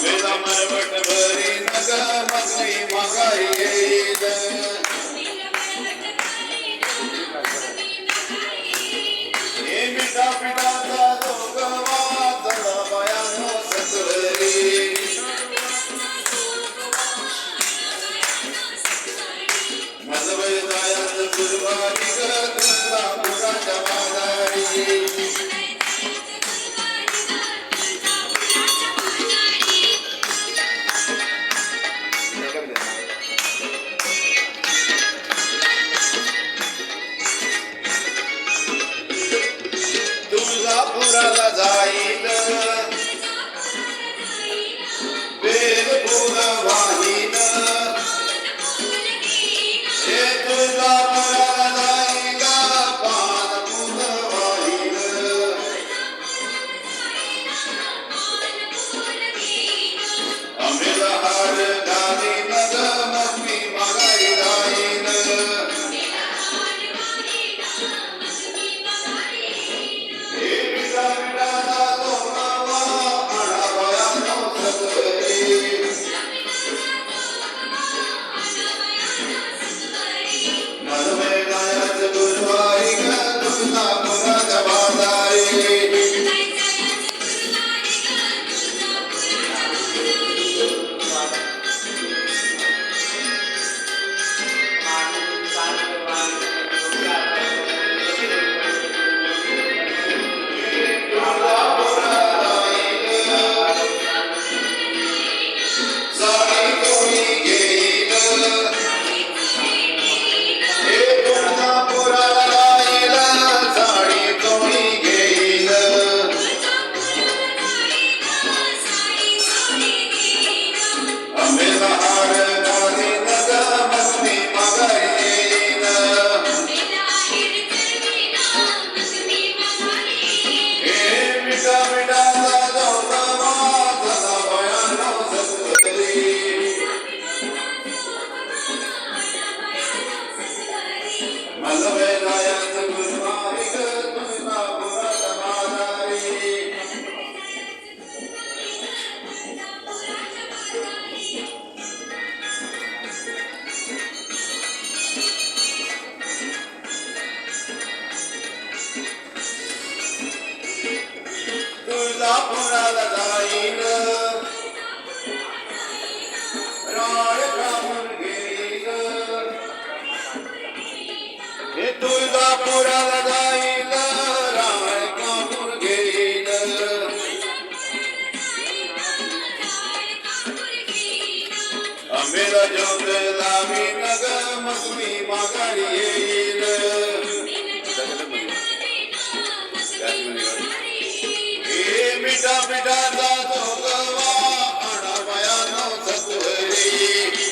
वेद मरवट भरी नगर मगनी मगाई तुळजापुराला जाईल रायकापूर घेईल आंबेला जोग लावी नग मसुरी माघारी येईल हे मिठा मिठाचा जोगवा अडावया नव सतुरी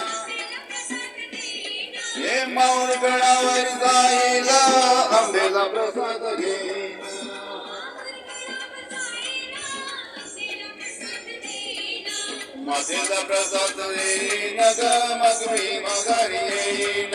हे माऊळ गडावर जाईल आंबेला प्रसाद घेईन मातेचा प्रसाद येईन ग मग मी माघारी येईन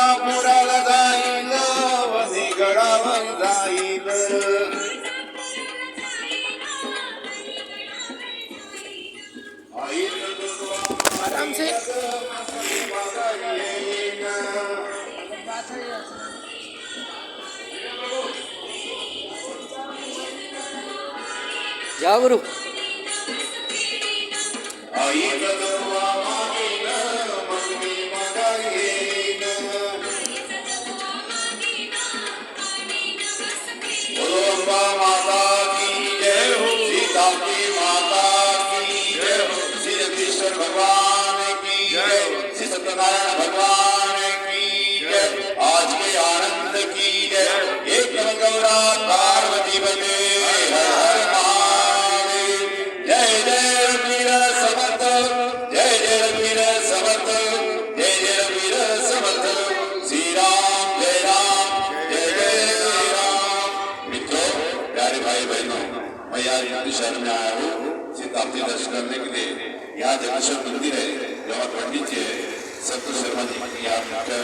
तुळजापुराला जाईल वणीगडावर जाईल आराम से जाओ गुरु आई भगवान की श्री सत्यनारायण भगवान की आज के आनंद की एक गौरा पार्वती हर जय जय समर्थ जय जय जय जय समर्थ श्री राम जय राम जय जय राम मित्रों प्यारे भाई बहनों मैं यार में आया हूँ सीतापति दर्शन करने के लिए यहाँ जगदीश्वर मंदिर है जहाँ पंडित जी है सत्य शर्मा जी की यहाँ मुख्य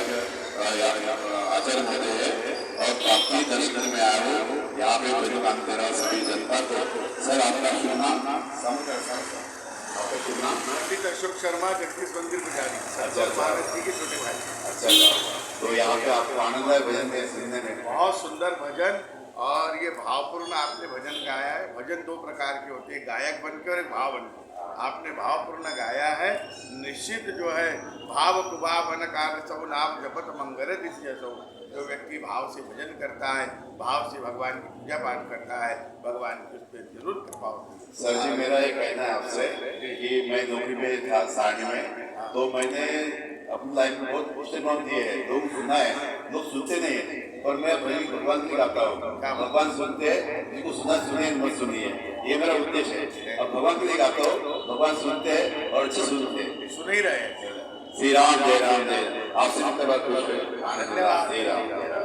आचार्य महोदय है। और प्राप्ति दर्शन में आया हूँ यहाँ पे भजन काम दे रहा सभी जनता को। सर आपका शुभ नाम? आपका पंडित अशोक शर्मा जगदीश मंदिर पुजारी। अच्छा। महाराज जी के छोटे भाई। अच्छा तो यहाँ पे आपको आनंद है भजन के सुनने में? बहुत सुंदर भजन और ये भावपूर्ण आपने भजन गाया है। भजन दो प्रकार के होते हैं गायक बनकर और एक भाव बन के। आपने भावपूर्ण गाया है। निश्चित जो है भाव कुभाव कार सब नाम जपत मंगल दिशा सब जो व्यक्ति भाव से भजन करता है भाव से भगवान की पूजा पाठ करता है भगवान की उस पर ज़रूर कृपा होती है। सर जी मेरा ये कहना है आपसे कि मैं नौकरी में था साढ़ी में। तो मैंने अपनी लाइफ में बहुत पुस्तकों दिए है लोग सुना है लोग सुनते नहीं है और मैं भाई भगवान की गाता हूँ। भगवान सुनते हैं जिनको सुना सुनिए मत सुनिए। ये मेरा उद्देश्य है। और भगवान के लिए गाता हूँ भगवान सुनते हैं और अच्छे सुनते हैं। सुन ही रहे हैं। श्री राम जय राम जय। आपसे मतलब खुश है आनंद जय राम जय राम।